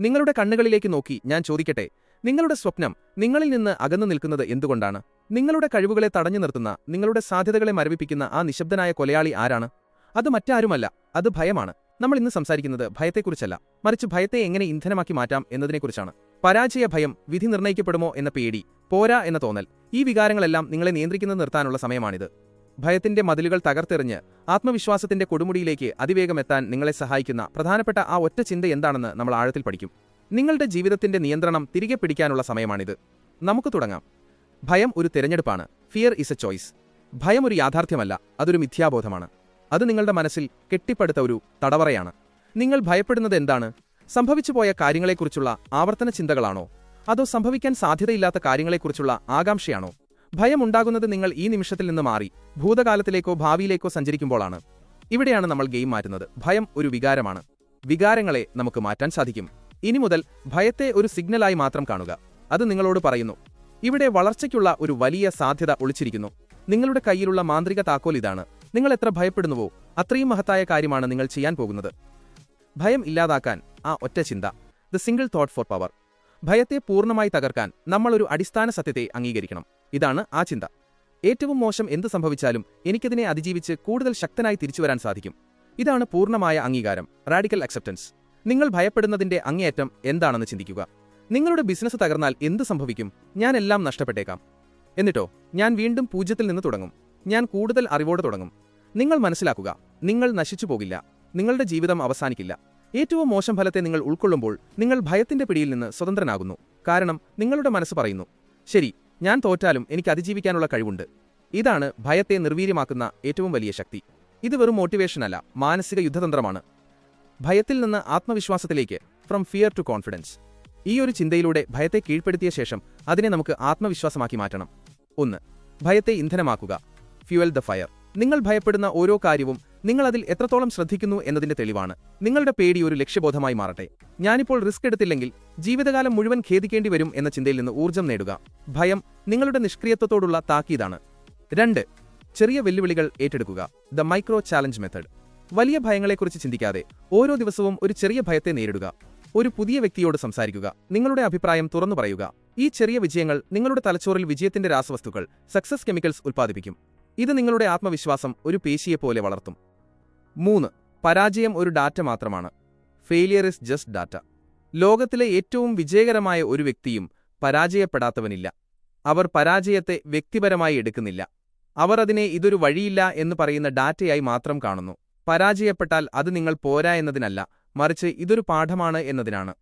നിങ്ങളുടെ കണ്ണുകളിലേക്ക് നോക്കി ഞാൻ ചോദിക്കട്ടെ നിങ്ങളുടെ സ്വപ്നം നിങ്ങളിൽ നിന്ന് അകന്നു നിൽക്കുന്നത് എന്തുകൊണ്ടാണ്? നിങ്ങളുടെ കഴിവുകളെ തടഞ്ഞു നിർത്തുന്ന നിങ്ങളുടെ സാധ്യതകളെ മരവിപ്പിക്കുന്ന ആ നിശബ്ദനായ കൊലയാളി ആരാണ്? അത് മറ്റാരുമല്ല അത് ഭയമാണ്. നമ്മൾ ഇന്ന് സംസാരിക്കുന്നത് ഭയത്തെക്കുറിച്ചല്ല. മറിച്ച് ഭയത്തെ എങ്ങനെ ഇന്ധനമാക്കി മാറ്റാം എന്നതിനെക്കുറിച്ചാണ്. പരാജയ ഭയം വിധി നിർണയിക്കപ്പെടുമോ എന്ന പേടി പോരാ എന്ന തോന്നൽ ഈ വികാരങ്ങളെല്ലാം നിങ്ങളെ നിയന്ത്രിക്കുന്നത് നിർത്താനുള്ള സമയമാണിത്. ഭയത്തിന്റെ മതിലുകൾ തകർത്തെറിഞ്ഞ് ആത്മവിശ്വാസത്തിന്റെ കൊടുമുടിയിലേക്ക് അതിവേഗം എത്താൻ നിങ്ങളെ സഹായിക്കുന്ന പ്രധാനപ്പെട്ട ആ ഒറ്റ ചിന്ത എന്താണെന്ന് നമ്മൾ ആഴത്തിൽ പഠിക്കും. നിങ്ങളുടെ ജീവിതത്തിന്റെ നിയന്ത്രണം തിരികെ പിടിക്കാനുള്ള സമയമാണിത്. നമുക്ക് തുടങ്ങാം. ഭയം ഒരു തിരഞ്ഞെടുപ്പാണ്. ഫിയർ ഇസ് എ ചോയ്സ് ഭയം ഒരു യാഥാർത്ഥ്യമല്ല അതൊരു മിഥ്യാബോധമാണ്. അത് നിങ്ങളുടെ മനസ്സിൽ കെട്ടിപ്പടുത്ത ഒരു തടവറയാണ്. നിങ്ങൾ ഭയപ്പെടുന്നത് എന്താണ്? സംഭവിച്ചുപോയ കാര്യങ്ങളെക്കുറിച്ചുള്ള ആവർത്തന ചിന്തകളാണോ? അതോ സംഭവിക്കാൻ സാധ്യതയില്ലാത്ത കാര്യങ്ങളെക്കുറിച്ചുള്ള ആകാംക്ഷയാണോ? ഭയമുണ്ടാകുന്നത് നിങ്ങൾ ഈ നിമിഷത്തിൽ നിന്ന് മാറി. ഭൂതകാലത്തിലേക്കോ ഭാവിയിലേക്കോ സഞ്ചരിക്കുമ്പോഴാണ്. ഇവിടെയാണ് നമ്മൾ ഗെയിം മാറ്റുന്നത്. ഭയം ഒരു വികാരമാണ്. വികാരങ്ങളെ നമുക്ക് മാറ്റാൻ സാധിക്കും. ഇനി മുതൽ ഭയത്തെ ഒരു സിഗ്നലായി മാത്രം കാണുക. അത് നിങ്ങളോട് പറയുന്നു. ഇവിടെ വളർച്ചയ്ക്കുള്ള ഒരു വലിയ സാധ്യത ഒളിച്ചിരിക്കുന്നു. നിങ്ങളുടെ കയ്യിലുള്ള മാന്ത്രിക താക്കോൽ ഇതാണ്. നിങ്ങൾ എത്ര ഭയപ്പെടുന്നുവോ അത്രയും മഹത്തായ കാര്യമാണ് നിങ്ങൾ ചെയ്യാൻ പോകുന്നത്. ഭയം ഇല്ലാതാക്കാൻ ആ ഒറ്റ ചിന്ത. The single thought for power ഭയത്തെ പൂർണമായി തകർക്കാൻ നമ്മളൊരു അടിസ്ഥാന സത്യത്തെ അംഗീകരിക്കണം. ഇതാണ് ആ ചിന്ത. ഏറ്റവും മോശം എന്ത് സംഭവിച്ചാലും എനിക്കതിനെ അതിജീവിച്ച് കൂടുതൽ ശക്തനായി തിരിച്ചുവരാൻ സാധിക്കും. ഇതാണ് പൂർണമായ അംഗീകാരം. റാഡിക്കൽ അക്സെപ്റ്റൻസ് നിങ്ങൾ ഭയപ്പെടുന്നതിന്റെ അങ്ങേയറ്റം എന്താണെന്ന് ചിന്തിക്കുക. നിങ്ങളുടെ ബിസിനസ് തകർന്നാൽ എന്ത് സംഭവിക്കും? ഞാൻ എല്ലാം നഷ്ടപ്പെട്ടേക്കാം. എന്നിട്ടോ ഞാൻ വീണ്ടും പൂജ്യത്തിൽ നിന്ന് തുടങ്ങും. ഞാൻ കൂടുതൽ അറിവോടെ തുടങ്ങും. നിങ്ങൾ മനസ്സിലാക്കുക നിങ്ങൾ നശിച്ചു പോകില്ല. നിങ്ങളുടെ ജീവിതം അവസാനിക്കില്ല. ഏറ്റവും മോശം ഫലത്തെ നിങ്ങൾ ഉൾക്കൊള്ളുമ്പോൾ നിങ്ങൾ ഭയത്തിന്റെ പിടിയിൽ നിന്ന് സ്വതന്ത്രനാകുന്നു. കാരണം നിങ്ങളുടെ മനസ്സ് പറയുന്നു ശരി ഞാൻ തോറ്റാലും എനിക്ക് അതിജീവിക്കാനുള്ള കഴിവുണ്ട്. ഇതാണ് ഭയത്തെ നിർവീര്യമാക്കുന്ന ഏറ്റവും വലിയ ശക്തി. ഇത് വെറും മോട്ടിവേഷനല്ല മാനസിക യുദ്ധതന്ത്രമാണ്. ഭയത്തിൽ നിന്ന് ആത്മവിശ്വാസത്തിലേക്ക് ഫ്രം ഫിയർ ടു കോൺഫിഡൻസ് ഈ ഒരു ചിന്തയിലൂടെ ഭയത്തെ കീഴ്പ്പെടുത്തിയ ശേഷം അതിനെ നമുക്ക് ആത്മവിശ്വാസമാക്കി മാറ്റണം. ഒന്ന് ഭയത്തെ ഇന്ധനമാക്കുക ഫ്യുവൽ ദ ഫയർ നിങ്ങൾ ഭയപ്പെടുന്ന ഓരോ കാര്യവും നിങ്ങൾ അതിൽ എത്രത്തോളം ശ്രദ്ധിക്കുന്നു എന്നതിന്റെ തെളിവാണ്. നിങ്ങളുടെ പേടി ഒരു ലക്ഷ്യബോധമായി മാറട്ടെ. ഞാനിപ്പോൾ റിസ്ക് എടുത്തില്ലെങ്കിൽ ജീവിതകാലം മുഴുവൻ ഖേദിക്കേണ്ടി വരും എന്ന ചിന്തയിൽ നിന്ന് ഊർജം നേടുക. ഭയം നിങ്ങളുടെ നിഷ്ക്രിയത്വത്തോടുള്ള താക്കീതാണ്. രണ്ട് ചെറിയ വെല്ലുവിളികൾ ഏറ്റെടുക്കുക. The micro challenge method. വലിയ ഭയങ്ങളെക്കുറിച്ച് ചിന്തിക്കാതെ ഓരോ ദിവസവും ഒരു ചെറിയ ഭയത്തെ നേരിടുക. ഒരു പുതിയ വ്യക്തിയോട് സംസാരിക്കുക. നിങ്ങളുടെ അഭിപ്രായം തുറന്നു പറയുക. ഈ ചെറിയ വിജയങ്ങൾ നിങ്ങളുടെ തലച്ചോറിൽ വിജയത്തിന്റെ രാസവസ്തുക്കൾ സക്സസ് കെമിക്കൽസ് ഉൽപ്പാദിപ്പിക്കും. ഇത് നിങ്ങളുടെ ആത്മവിശ്വാസം ഒരു പേശിയെപ്പോലെ വളർത്തും. മൂന്ന് പരാജയം ഒരു ഡാറ്റ മാത്രമാണ്. ഫെയിലിയർ ഇസ് ജസ്റ്റ് ഡാറ്റ ലോകത്തിലെ ഏറ്റവും വിജയകരമായ ഒരു വ്യക്തിയും പരാജയപ്പെടാത്തവനില്ല. അവർ പരാജയത്തെ വ്യക്തിപരമായി എടുക്കുന്നില്ല. അവർ അതിനെ ഇതൊരു വഴിയില്ല എന്ന് പറയുന്ന ഡാറ്റയായി മാത്രം കാണുന്നു. പരാജയപ്പെട്ടാൽ അത് നിങ്ങൾ പോരാ എന്നതിനല്ല മറിച്ച് ഇതൊരു പാഠമാണ് എന്നതിനാണ്.